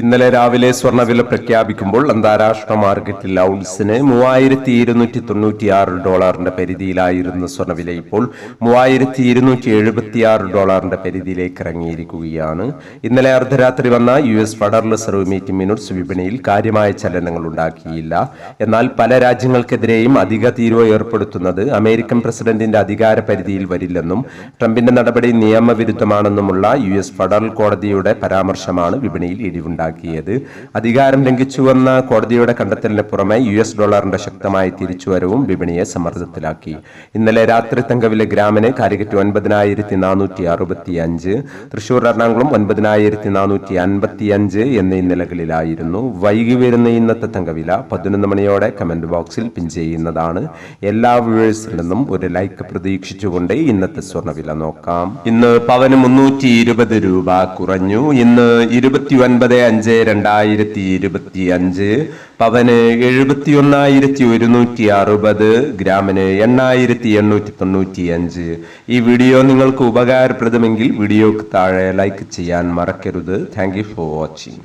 ഇന്നലെ രാവിലെ സ്വർണവില പ്രഖ്യാപിക്കുമ്പോൾ അന്താരാഷ്ട്ര മാർക്കറ്റിൽ ഔൺസിന് മൂവായിരത്തി ഇരുന്നൂറ്റി തൊണ്ണൂറ്റിയാറ് ഡോളറിന്റെ പരിധിയിലായിരുന്ന സ്വർണവില ഇപ്പോൾ മൂവായിരത്തി ഇരുന്നൂറ്റി എഴുപത്തിയാറ് ഡോളറിന്റെ പരിധിയിലേക്ക് ഇറങ്ങിയിരിക്കുകയാണ്. ഇന്നലെ അർദ്ധരാത്രി വന്ന U S federal reserve meet minutes വിപണിയിൽ കാര്യമായ ചലനങ്ങൾ ഉണ്ടാക്കിയില്ല. എന്നാൽ പല രാജ്യങ്ങൾക്കെതിരെയും അധിക തീരുവ ഏർപ്പെടുത്തുന്നത് അമേരിക്കൻ പ്രസിഡന്റിന്റെ അധികാര പരിധിയിൽ വരില്ലെന്നും ട്രംപിന്റെ നടപടി നിയമവിരുദ്ധമാണെന്നുമുള്ള യു എസ് ഫെഡറൽ കോടതിയുടെ പരാമർശമാണ് വിപണിയിൽ ഇടിവുണ്ടാക്കിയത് അധികാരം ലംഘിച്ചുവെന്ന കോടതിയുടെ കണ്ടെത്തലിന് പുറമെ യു എസ് ഡോളറിന്റെ ശക്തമായ തിരിച്ചുവരവും വിപണിയെ സമ്മർദ്ദത്തിലാക്കി. ഇന്നലെ രാത്രി തങ്കവിലെ ഗ്രാമിന് കാലിക്കറ്റ് ഒൻപതിനായിരത്തി നാനൂറ്റി അറുപത്തി അഞ്ച് തൃശൂർ എറണാകുളം ഒൻപതിനായിരത്തി നാനൂറ്റി അൻപത്തി അഞ്ച് എന്നീ നിലകളിലായിരുന്നു. വൈകി വരുന്ന ഇന്നത്തെ തങ്കവില പതിനൊന്ന് മണിയോടെ കമന്റ് ബോക്സിൽ പിൻ ചെയ്യുന്നതാണ്. എല്ലാ വ്യൂവേഴ്സിൽ നിന്നും ഒരു ലൈക്ക് പ്രതീക്ഷിച്ചുകൊണ്ട് ഇന്നത്തെ സ്വർണവില നോക്കാം. ഇന്ന് പവന് മുന്നൂറ്റി ഇരുപത് രൂപ കുറഞ്ഞു. ഇന്ന് ഇരുപത്തി ഒൻപത് അഞ്ച് രണ്ടായിരത്തി ഇരുപത്തി അഞ്ച് പവന് എഴുപത്തി ഒന്നായിരത്തി ഒരുന്നൂറ്റി അറുപത് ഗ്രാമിന് എണ്ണായിരത്തി എണ്ണൂറ്റി തൊണ്ണൂറ്റി അഞ്ച്. ഈ വീഡിയോ നിങ്ങൾക്ക് ഉപകാരപ്രദമെങ്കിൽ വീഡിയോക്ക് താഴെ ലൈക്ക് ചെയ്യാൻ മറക്കരുത്. Thank for watching